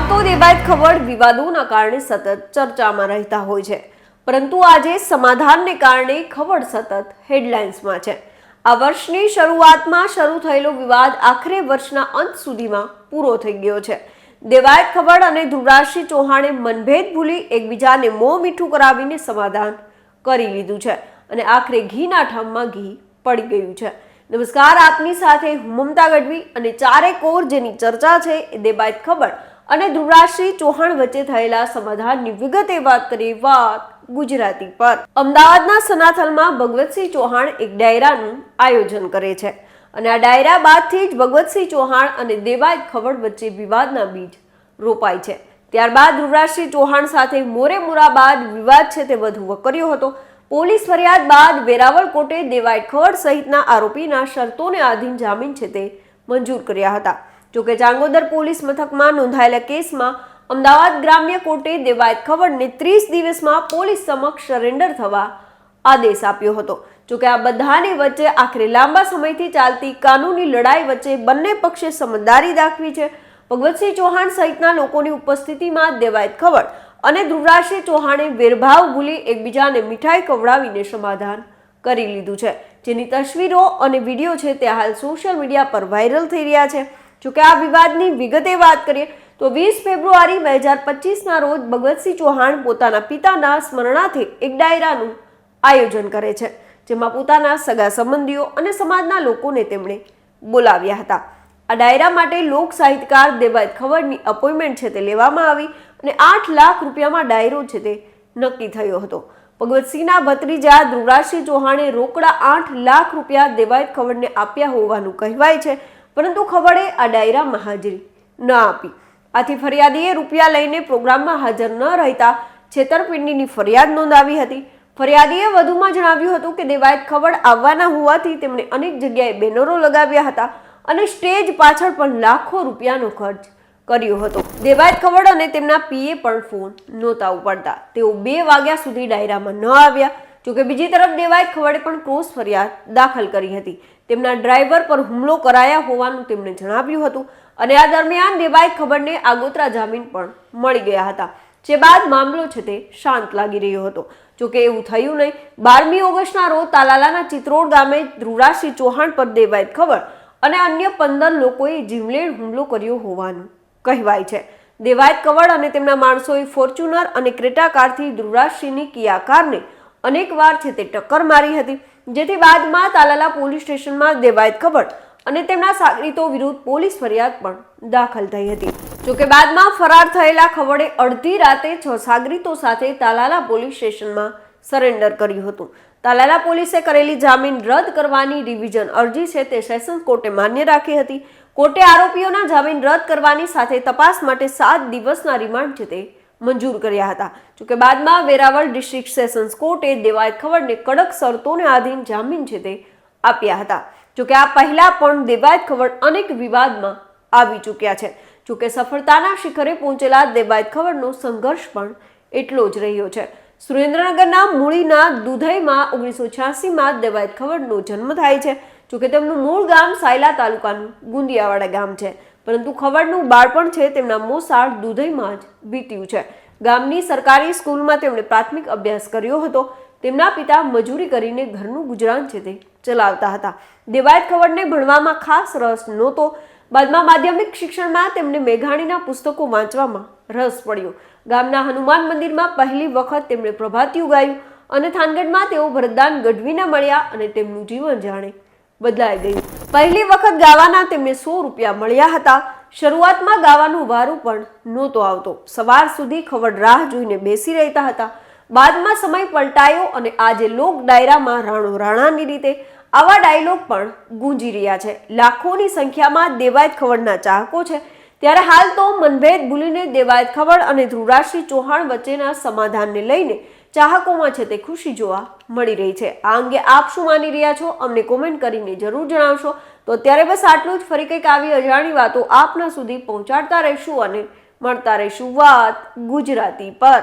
દેવાયત ખબર વિવાદોના કારણે સતત ચર્ચામાં રહેતા હોય છે. પરંતુ આજે સમાધાનને કારણે ખબર સતત હેડલાઇન્સમાં છે. આ વર્ષની શરૂઆતમાં શરૂ થયેલો વિવાદ આખરે વર્ષના અંત સુધીમાં પૂરો થઈ ગયો છે. દેવાયત ખબર અને ધ્રુવરાજસિંહ ચૌહાણે મનભેદ ભૂલી એકબીજાને મોં મીઠું કરાવીને સમાધાન કરી લીધું છે અને આખરે ઘીના ઠામમાં ઘી પડી ગયું છે. નમસ્કાર, આપની સાથે હું મમતા ગઢવી અને ચારે કોર જેની ચર્ચા છે એ દેબાયત ખબર અને ધ્રુવરાજસિંહ ચૌહાણ વચ્ચે થયેલા સમાધાનની વિગતે વાત કરી વાત ગુજરાતી પર. અમદાવાદના સનાથલમાં ભગવતસિંહ ચૌહાણ એક ડાયરાનું આયોજન કરે છે. અને આ ડાયરા બાદથી જ ભગવતસિંહ ચૌહાણ અને દેવાય ખવડ વચ્ચે વિવાદના બીજ રોપાય છે. ત્યારબાદ ધ્રુવરાજસિંહ ચૌહાણ સાથે મોરે મોરા બાદ વિવાદ છે તે વધુ વકર્યો હતો. પોલીસ ફરિયાદ બાદ વેરાવળ કોર્ટે દેવાય ખવડ સહિતના આરોપીના શરતોને આધીન જામીન છે તે મંજૂર કર્યા હતા. જોકે ચાંગોદર પોલીસ મથકમાં નોંધાયેલા કેસમાં અમદાવાદ ગ્રામ્ય કોર્ટે દેવાયત ખવડને ત્રીસ દિવસમાં પોલીસ સમક્ષ સરેન્ડર થવા આદેશ આપ્યો હતો. જોકે આ બધાની વચ્ચે આખરે લાંબા સમયથી ચાલતી કાનૂની લડાઈ વચ્ચે બંને પક્ષે સમજદારી દાખવી છે. ભગવતસિંહ ચૌહાણ સહિતના લોકોની ઉપસ્થિતિમાં દેવાયત ખવડ અને ધ્રુવરાજસિંહ ચૌહાણે વેરભાવ ભૂલી એકબીજાને મીઠાઈ કવડાવીને સમાધાન કરી લીધું છે. જેની તસવીરો અને વીડિયો છે તે હાલ સોશિયલ મીડિયા પર વાયરલ થઈ રહ્યા છે. જોકે આ વિવાદની વિગતે વાત કરીએ, તો વીસ ફેબ્રુઆરી બે હજાર પચીસના રોજ ભગવતસિંહ ચૌહાણ પોતાના પિતાના સ્મરણાર્થે એક ડાયરાનું આયોજન કરે છે, જેમાં પોતાના સગા સંબંધીઓ અને સમાજના લોકોને તેમણે બોલાવ્યા હતા. આ ડાયરા માટે લોક સાહિત્યકાર દેવાયત ખવડની અપોઇન્ટમેન્ટ છે તે લેવામાં આવી અને આઠ લાખ રૂપિયામાં ડાયરો છે તે નક્કી થયો હતો. ભગવતસિંહના ભત્રીજા ધ્રુવરાજસિંહ ચૌહાણે રોકડા આઠ લાખ રૂપિયા દેવાયત ખવડને આપ્યા હોવાનું કહેવાય છે પરંતુ ખબરે આ ડાયરામાં હાજરી ન આપી. આથી ફરિયાદીએ રૂપિયા લઈને પ્રોગ્રામમાં હાજર ન રહેતા છેતરપિંડીની ફરિયાદ નોંધાવી હતી. ફરિયાદીએ વધુમાં જણાવ્યું હતું કે દેવાયત ખવડ આવવાના હોવાથી તેમણે અનેક જગ્યાએ બેનરો લગાવ્યા હતા અને સ્ટેજ પાછળ પણ લાખો રૂપિયાનો ખર્ચ કર્યો હતો. દેવાયત ખવડ અને તેમના પીએ પણ ફોન નહોતા ઉપાડતા. તેઓ બે વાગ્યા સુધી ડાયરામાં ન આવ્યા. જોકે બીજી તરફ દેવાયત ખવડે પણ ક્રોસ ફરિયાદ દાખલ કરી હતી. તેમના ડ્રાઈવર પર હુમલો કરાયા હોવાનું તેમણે જણાવ્યું હતું અને આ દરમિયાન દેવાયત ખબરને આગોતરા જામીન પણ મળી ગયા હતા, જે બાદ મામલો છે તે શાંત લાગી રહ્યો હતો. જોકે એવું થયું નહીં, બારમી ઓગસ્ટના રોજ તાલાલાના ચિત્રોડ ગામે ધ્રુવરાજસિંહ ચૌહાણ પર દેવાયત ખબર અને અન્ય પંદર લોકોએ જીવલેણ હુમલો કર્યો હોવાનું કહેવાય છે. દેવાયત કવડ અને તેમના માણસોએ ફોર્ચ્યુનર અને ક્રેટા કારથી ધ્રુવરાજસિંહની કિયા કારને અનેકવાર છે તે ટક્કર મારી હતી. જેથી બાદમાં તાલાલા પોલીસ સ્ટેશનમાં દેવાયત ખબર અને તેમના સાગરીતો વિરુદ્ધ પોલીસ ફરિયાદ પણ દાખલ થઈ હતી. જોકે બાદમાં ફરાર થયેલા ખવડે અડધી રાતે છ સાગરીતો સાથે તાલાલા પોલીસ સ્ટેશનમાં સરેન્ડર કર્યું હતું. તાલાલા પોલીસે કરેલી જામીન રદ કરવાની રિવિઝન અરજી છે તે સેશન્સ કોર્ટે માન્ય રાખી હતી. કોર્ટે આરોપીઓના જામીન રદ કરવાની સાથે તપાસ માટે સાત દિવસના રિમાન્ડ છે તે મંજૂર કર્યા હતા. જોકે બાદમાં વેરાવળ ડિસ્ટ્રિક્ટ સેશન્સ કોર્ટે દેવાયત ખવડને કડક શરતોને આધીન જામીન છે તે આપ્યા હતા. જોકે આ પહેલા પણ દેવાયત ખવડ અનેક વિવાદમાં આવી ચૂક્યા છે. જોકે સફળતાના શિખરે પહોંચેલા દેવાયત ખવડનો સંઘર્ષ પણ એટલો જ રહ્યો છે. સુરેન્દ્રનગરના મૂળીના દુધઈમાં ઓગણીસો છ્યાસીમાં દેવાયત ખવડનો જન્મ થાય છે. જોકે તેમનું મૂળ ગામ સાયલા તાલુકાનું ગુંદિયાવાડા ગામ છે. પરંતુ ખવડનું બાળપણ છે તેમના મોસાળ દુધઈમાં જ વીત્યું છે. ગામની સરકારી સ્કૂલમાં તેમણે પ્રાથમિક અભ્યાસ કર્યો હતો. તેમના પિતા મજૂરી કરીને ઘરનું ગુજરાન છે તે ચલાવતા હતા. દેવાયત ખવડને ભણવામાં ખાસ રસ નહોતો. બાદમાં માધ્યમિક શિક્ષણમાં તેમને મેઘાણીના પુસ્તકો વાંચવામાં રસ પડ્યો. ગામના હનુમાન મંદિરમાં પહેલી વખત તેમણે પ્રભાતિયું ગાયું અને થાનગઢમાં તેઓ ભરતદાન ગઢવીને મળ્યા અને તેમનું જીવન જાણે બદલાઈ ગયું. પહેલી વખત ગાવાના તેમને સો રૂપિયા મળ્યા હતા. શરૂઆતમાં ગાવાનું વારું પણ નહોતો આવતો. સવાર સુધી ખવડ રાહ જોઈને બેસી રહેતા હતા. બાદમાં સમય પલટાયો અને આજે લોક ડાયરામાં રાણો રાણાની રીતે આવા ડાયલોગ પણ ગુંજી રહ્યા છે. લાખોની સંખ્યામાં દેવાયત ખવડના ચાહકો છે. ત્યારે હાલ તો મનભેદ ભૂલીને દેવાયત ખવડ અને ધ્રુવરાજસિંહ ચૌહાણ વચ્ચેના સમાધાનને લઈને ચાહકોમાં છે તે ખુશી જોવા મળી રહી છે. આ અંગે આપ શું માની રહ્યા છો? અમને કોમેન્ટ કરીને જરૂર જણાવશો. તો અત્યારે બસ આટલું જ. ફરી કંઈક આવી અજાણી વાતો આપના સુધી પહોંચાડતા રહીશું અને મળતા રહીશું વાત ગુજરાતી પર.